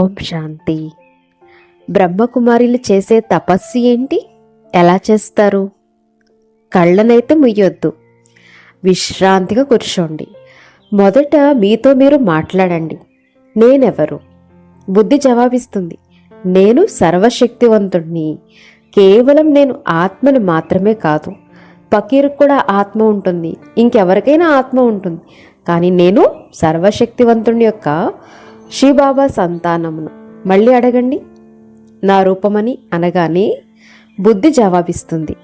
ఓం శాంతి. బ్రహ్మకుమారిలు చేసే తపస్సు ఏంటి? ఎలా చేస్తారు? కళ్ళనైతే ముయ్యొద్దు. విశ్రాంతిగా కూర్చోండి. మొదట మీతో మీరు మాట్లాడండి. నేనెవరు? బుద్ధి జవాబిస్తుంది. నేను సర్వశక్తివంతుణ్ణి. కేవలం నేను ఆత్మను మాత్రమే కాదు. పకీరుకు కూడా ఆత్మ ఉంటుంది. ఇంకెవరికైనా ఆత్మ ఉంటుంది. కానీ నేను సర్వశక్తివంతుని యొక్క శ్రీబాబా సంతానమును. మళ్ళీ అడగండి. నా రూపమని అనగానే బుద్ధి జవాబిస్తుంది.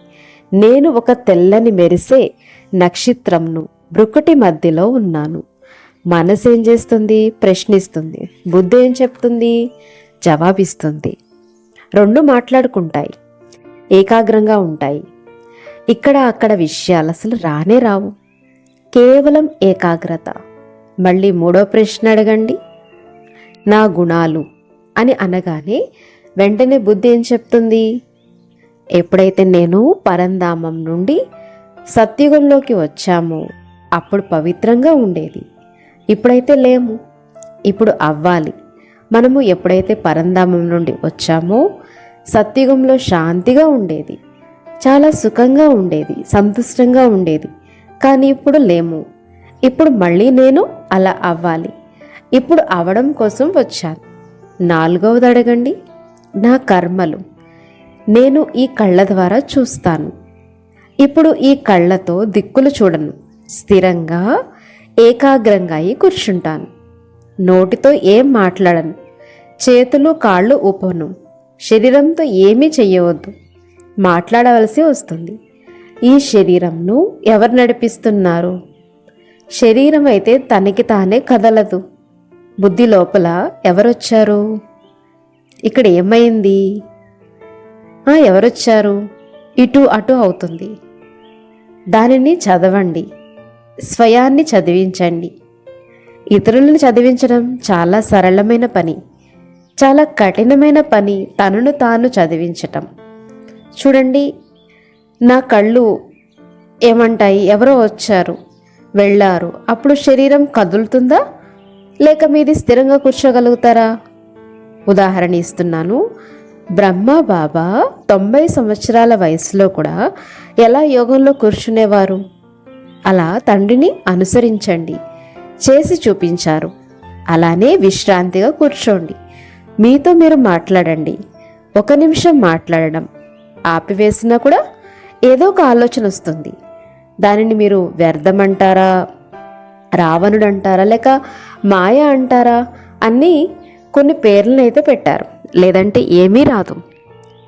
నేను ఒక తెల్లని మెరిసే నక్షత్రంను బ్రుకటి మధ్యలో ఉన్నాను. మనసు ఏం చేస్తుంది? ప్రశ్నిస్తుంది. బుద్ధి ఏం చెప్తుంది? జవాబిస్తుంది. రెండు మాట్లాడుకుంటాయి. ఏకాగ్రంగా ఉంటాయి. ఇక్కడ అక్కడ విషయాలు అసలు రానే రావు. కేవలం ఏకాగ్రత. మళ్ళీ మూడో ప్రశ్న అడగండి. నా గుణాలు అని అనగానే వెంటనే బుద్ధి ఏం చెప్తుంది? ఎప్పుడైతే నేను పరంధామం నుండి సత్యుగంలోకి వచ్చామో అప్పుడు పవిత్రంగా ఉండేది. ఇప్పుడైతే లేము. ఇప్పుడు అవ్వాలి. మనము ఎప్పుడైతే పరంధామం నుండి వచ్చామో సత్యుగంలో శాంతిగా ఉండేది. చాలా సుఖంగా ఉండేది సంతుష్టంగా ఉండేది. కానీ ఇప్పుడు లేము. ఇప్పుడు మళ్ళీ నేను అలా అవ్వాలి. ఇప్పుడు అవడం కోసం వచ్చాను. నాలుగవది అడగండి నా కర్మలు నేను ఈ కళ్ళ ద్వారా చూస్తాను. ఇప్పుడు ఈ కళ్ళతో దిక్కులు చూడను. స్థిరంగా ఏకాగ్రంగా అయి కూర్చుంటాను. నోటితో ఏం మాట్లాడను? చేతులు కాళ్ళు ఊపను. శరీరంతో ఏమీ చేయవద్దు మాట్లాడవలసి వస్తుంది. ఈ శరీరంను ఎవరు నడిపిస్తున్నారు? శరీరం అయితే తనకి తానే కదలదు. బుద్ధి లోపల ఎవరొచ్చారు? ఇక్కడ ఏమైంది? ఎవరొచ్చారు? ఇటు అటు అవుతుంది. దానిని చదవండి. స్వయాన్ని చదివించండి. ఇతరులను చదివించడం చాలా సరళమైన పని. చాలా కఠినమైన పని తనను తాను చదివించటం. చూడండి నా కళ్ళు ఏమంటాయి? ఎవరో వచ్చారు. వెళ్ళారు. అప్పుడు శరీరం కదులుతుందా? లేక మీది స్థిరంగా కూర్చోగలుగుతారా? ఉదాహరణ ఇస్తున్నాను. బ్రహ్మ బాబా తొంభై సంవత్సరాల వయసులో కూడా ఎలా యోగంలో కూర్చునేవారు? అలా తండ్రిని అనుసరించండి. చేసి చూపించారు. అలానే విశ్రాంతిగా కూర్చోండి. మీతో మీరు మాట్లాడండి. ఒక నిమిషం మాట్లాడడం ఆపివేసినా కూడా ఏదో ఒక ఆలోచన వస్తుంది. దానిని మీరు వ్యర్థమంటారా? రావణుడు అంటారా లేక మాయ అంటారా? అన్నీ కొన్ని పేర్లను అయితే పెట్టారు. లేదంటే ఏమీ రాదు.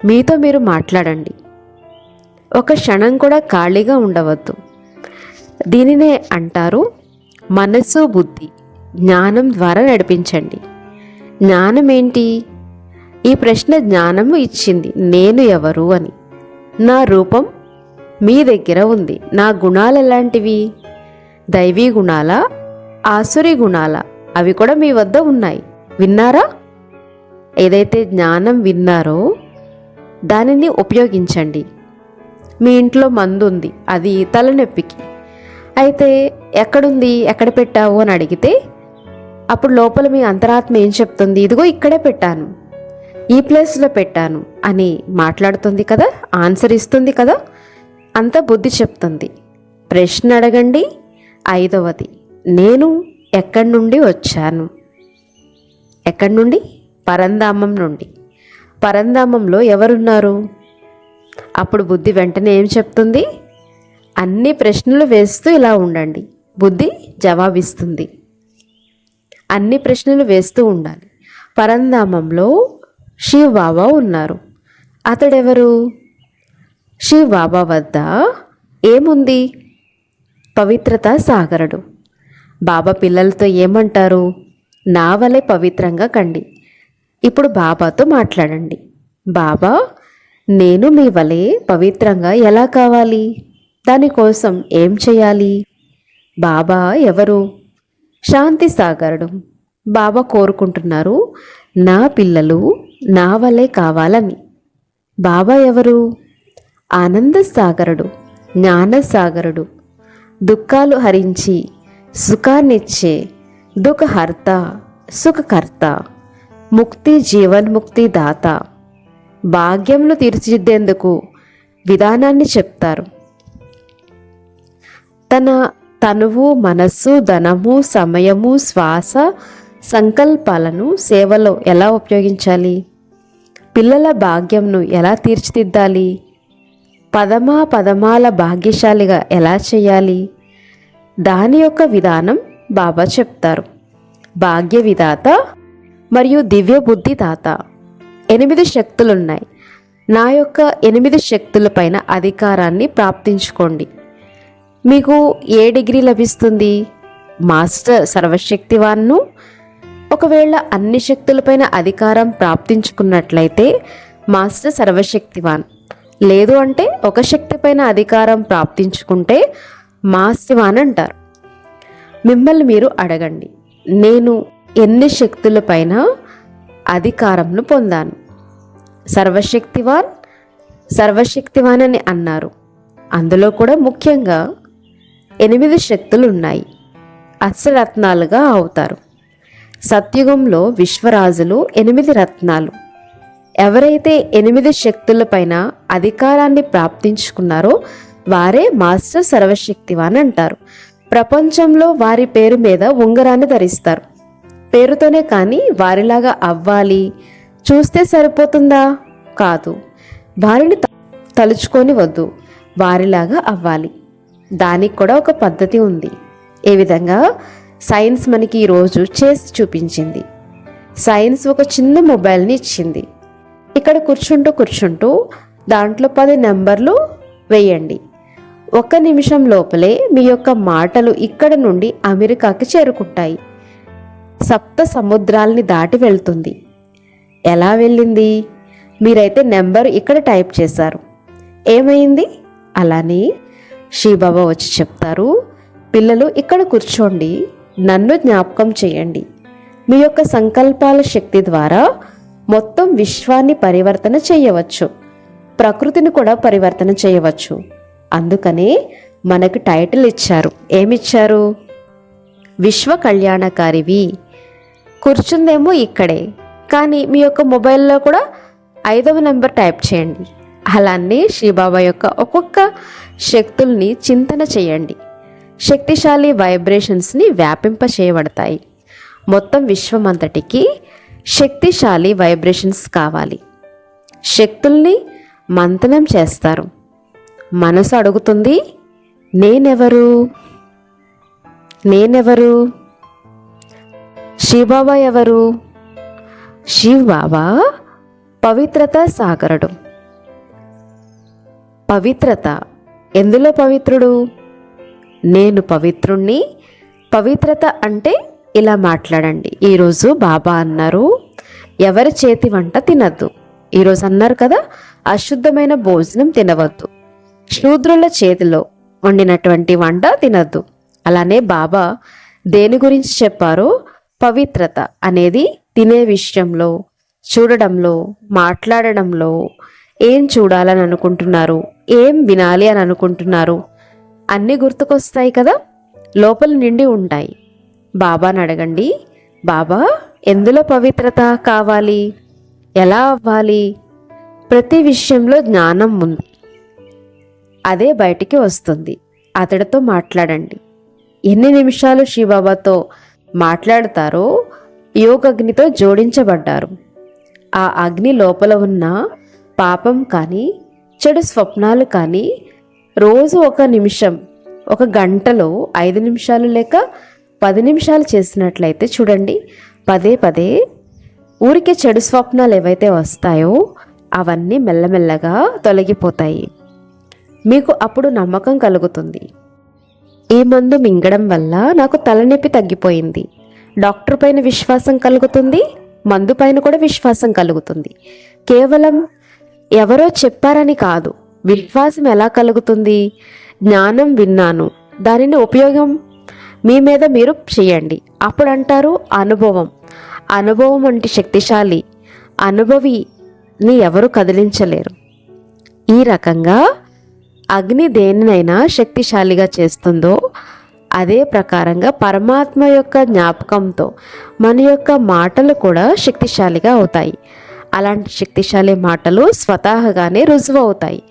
మీతో మీరు మాట్లాడండి. ఒక క్షణం కూడా ఖాళీగా ఉండవద్దు. దీనినే అంటారు మనసు బుద్ధి. జ్ఞానం ద్వారా నడిపించండి. జ్ఞానం ఏంటి ఈ ప్రశ్న జ్ఞానము ఇచ్చింది. నేను ఎవరు అని. నా రూపం మీ దగ్గర ఉంది. నా గుణాలు ఎలాంటివి? దైవీ గుణాల ఆసురి గుణాల అవి కూడా మీ వద్ద ఉన్నాయి. విన్నారా? ఏదైతే జ్ఞానం విన్నారో దానిని ఉపయోగించండి. మీ ఇంట్లో మందు ఉంది అది తలనొప్పికి. అయితే ఎక్కడుంది ఎక్కడ పెట్టావు అని అడిగితే అప్పుడు లోపల మీ అంతరాత్మ ఏం చెప్తుంది? ఇదిగో ఇక్కడే పెట్టాను. ఈ ప్లేస్లో పెట్టాను అని మాట్లాడుతుంది కదా ఆన్సర్ ఇస్తుంది కదా అంత బుద్ధి చెప్తుంది. ప్రశ్న అడగండి ఐదవది. నేను ఎక్కడి నుండి వచ్చాను? ఎక్కడి నుండి? పరంధామం నుండి. పరంధామంలో ఎవరున్నారు? అప్పుడు బుద్ధి వెంటనే ఏం చెప్తుంది? అన్ని ప్రశ్నలు వేస్తూ ఇలా ఉండండి. బుద్ధి జవాబిస్తుంది. అన్ని ప్రశ్నలు వేస్తూ ఉండాలి. పరంధామంలో శివ్ బాబా ఉన్నారు. అతడెవరు? శివ్ బాబా వద్ద ఏముంది? పవిత్రత సాగరుడు. బాబా పిల్లలతో ఏమంటారు? నా వలె పవిత్రంగా కండి. ఇప్పుడు బాబాతో మాట్లాడండి. బాబా నేను మీ వలె పవిత్రంగా ఎలా కావాలి? దానికోసం ఏం చేయాలి? బాబా ఎవరు? శాంతి సాగరుడు. బాబా కోరుకుంటున్నారు నా పిల్లలు నా వలె కావాలని. బాబా ఎవరు? ఆనంద సాగరుడు జ్ఞాన సాగరుడు. దుఃఖాలు హరించి సుఖాన్నిచ్చే దుఃఖహర్త సుఖకర్త ముక్తి జీవన్ముక్తి దాత. భాగ్యంను తీర్చిదిద్దేందుకు విధానాన్ని చెప్తారు. తన తనువు మనస్సు ధనము సమయము శ్వాస సంకల్పాలను సేవలో ఎలా ఉపయోగించాలి? పిల్లల భాగ్యంను ఎలా తీర్చిదిద్దాలి? పదమా పదమాల భాగ్యశాలిగా ఎలా చేయాలి? దాని యొక్క విధానం బాబా చెప్తారు. భాగ్య విధాత మరియు దివ్య బుద్ధి దాత ఎనిమిది శక్తులున్నాయి. నా యొక్క ఎనిమిది శక్తులపైన అధికారాన్ని ప్రాప్తించుకోండి. మీకు ఏ డిగ్రీ లభిస్తుంది? మాస్టర్ సర్వశక్తివాన్ను ఒకవేళ అన్ని శక్తులపైన అధికారం ప్రాప్తించుకున్నట్లయితే మాస్టర్ సర్వశక్తివాన్. లేదు అంటే ఒక శక్తిపైన అధికారం ప్రాప్తించుకుంటే మాస్తివాన్ అంటారు. మిమ్మల్ని మీరు అడగండి. నేను ఎన్ని శక్తులపైన అధికారంను పొందాను? సర్వశక్తివాన్ సర్వశక్తివాన్ అని అన్నారు. అందులో కూడా ముఖ్యంగా ఎనిమిది శక్తులు ఉన్నాయి అష్టరత్నాలుగా అవుతారు. సత్యుగంలో విశ్వరాజులు ఎనిమిది రత్నాలు. ఎవరైతే ఎనిమిది శక్తులపైన అధికారాన్ని ప్రాప్తించుకున్నారో వారే మాస్టర్ సర్వశక్తివాన్ అంటారు. ప్రపంచంలో వారి పేరు మీద ఉంగరాన్ని ధరిస్తారు. పేరుతోనే కానీ వారిలాగా అవ్వాలి చూస్తే సరిపోతుందా? కాదు. వారిని తలుచుకొని వద్దు వారిలాగా అవ్వాలి. దానికి కూడా ఒక పద్ధతి ఉంది. ఏ విధంగా? సైన్స్ మనకి ఈరోజు చేసి చూపించింది. సైన్స్ ఒక చిన్న మొబైల్ని ఇచ్చింది. ఇక్కడ కూర్చుంటూ కూర్చుంటూ దాంట్లో పది నెంబర్లు వేయండి. ఒక్క నిమిషం లోపలే మీ యొక్క మాటలు ఇక్కడ నుండి అమెరికాకి చేరుకుంటాయి. సప్త సముద్రాల్ని దాటి వెళ్తుంది. ఎలా వెళ్ళింది? మీరైతే నెంబర్ ఇక్కడ టైప్ చేశారు. ఏమైంది? అలానే శ్రీబాబా వచ్చి చెప్తారు పిల్లలు ఇక్కడ కూర్చోండి నన్ను జ్ఞాపకం చేయండి. మీ యొక్క సంకల్పాల శక్తి ద్వారా మొత్తం విశ్వాన్ని పరివర్తన చేయవచ్చు. ప్రకృతిని కూడా పరివర్తన చేయవచ్చు. అందుకనే మనకు టైటిల్ ఇచ్చారు. ఏమిచ్చారు? విశ్వ కళ్యాణకారివి. కూర్చుందేమో ఇక్కడే. కానీ మీ యొక్క మొబైల్లో కూడా ఐదవ నెంబర్ టైప్ చేయండి. అలానే శ్రీబాబా యొక్క ఒక్కొక్క శక్తుల్ని చింతన చేయండి. శక్తిశాలి వైబ్రేషన్స్ని వ్యాపింప చేయబడతాయి మొత్తం విశ్వమంతటికి శక్తిశాలి వైబ్రేషన్స్ కావాలి. శక్తుల్ని మంతనం చేస్తారు. మనసు అడుగుతుంది నేనెవరు? నేనెవరు? శివబాబా ఎవరు? శివ్ బాబా పవిత్రత సాగరుడు. పవిత్రత ఎందులో పవిత్రుడు? నేను పవిత్రుణ్ణి. పవిత్రత అంటే ఇలా మాట్లాడండి. ఈరోజు బాబా అన్నారు ఎవరి చేతి వంట తినద్దు. ఈరోజు అన్నారు కదా అశుద్ధమైన భోజనం తినవద్దు. శూద్రుల చేతిలో వండినటువంటి వంట తినద్దు. అలానే బాబా దేని గురించి చెప్పారో పవిత్రత అనేది తినే విషయంలో చూడడంలో మాట్లాడడంలో ఏం చూడాలని అనుకుంటున్నారు ఏం వినాలి అని అనుకుంటున్నారు అన్నీ గుర్తుకొస్తాయి కదా? లోపల నిండి ఉంటాయి. బాబాను అడగండి బాబా ఎందులో పవిత్రత కావాలి? ఎలా అవ్వాలి? ప్రతి విషయంలో జ్ఞానం ఉంది అదే బయటికి వస్తుంది. అతడితో మాట్లాడండి. ఎన్ని నిమిషాలు శివబాబాతో మాట్లాడతారో యోగగ్నితో జోడించబడ్డారు. ఆ అగ్ని లోపల ఉన్న పాపం కానీ చెడు స్వప్నాలు కానీ రోజు ఒక నిమిషం ఒక గంటలో ఐదు నిమిషాలు లేక పది నిమిషాలు చేసినట్లయితే చూడండి. పదే పదే ఊరికే చెడు స్వప్నాలు ఏవైతే వస్తాయో అవన్నీ మెల్లమెల్లగా తొలగిపోతాయి. మీకు అప్పుడు నమ్మకం కలుగుతుంది. ఈ మందు మింగడం వల్ల నాకు తలనొప్పి తగ్గిపోయింది. డాక్టర్ పైన విశ్వాసం కలుగుతుంది. మందు పైన కూడా విశ్వాసం కలుగుతుంది. కేవలం ఎవరో చెప్పారని కాదు. విశ్వాసం ఎలా కలుగుతుంది? జ్ఞానం విన్నాను. దానిని ఉపయోగం మీ మీద మీరు చేయండి అప్పుడు అంటారు అనుభవం. అనుభవం అంటే శక్తిశాలి. అనుభవిని ఎవరు కదిలించలేరు. ఈ రకంగా అగ్ని దేనినైనా శక్తిశాలిగా చేస్తుందో అదే ప్రకారంగా పరమాత్మ యొక్క జ్ఞాపకంతో మన యొక్క మాటలు కూడా శక్తిశాలిగా అవుతాయి. అలాంటి శక్తిశాలి మాటలు స్వతహాగానే రుజువు అవుతాయి.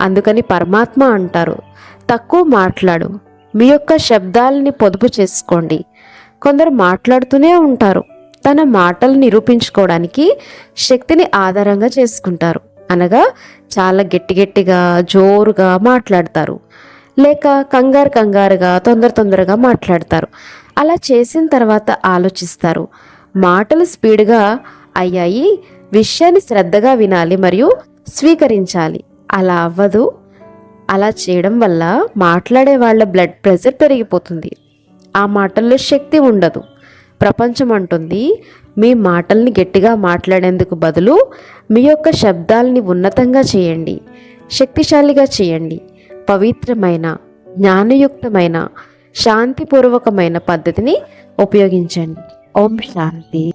అందుకని పరమాత్మ అంటారు తక్కువ మాట్లాడు మీ యొక్క శబ్దాలని పొదుపు చేసుకోండి. కొందరు మాట్లాడుతూనే ఉంటారు. తన మాటలు నిరూపించుకోవడానికి శక్తిని ఆధారంగా చేసుకుంటారు. అనగా చాలా గట్టి గట్టిగా జోరుగా మాట్లాడతారు. లేక కంగారు కంగారుగా తొందర తొందరగా మాట్లాడతారు. అలా చేసిన తర్వాత ఆలోచిస్తారు. మాటలు స్పీడ్గా అయ్యాయి విషయాన్ని శ్రద్ధగా వినాలి మరియు స్వీకరించాలి. అలా అవ్వదు. అలా చేయడం వల్ల మాట్లాడే వాళ్ళ బ్లడ్ ప్రెషర్ పెరిగిపోతుంది. ఆ మాటల్లో శక్తి ఉండదు. ప్రపంచం అంటుంది మీ మాటల్ని గట్టిగా మాట్లాడేందుకు బదులు మీ యొక్క శబ్దాలని ఉన్నతంగా చేయండి. శక్తిశాలిగా చేయండి. పవిత్రమైన జ్ఞానయుక్తమైన శాంతిపూర్వకమైన పద్ధతిని ఉపయోగించండి. ఓం శాంతి.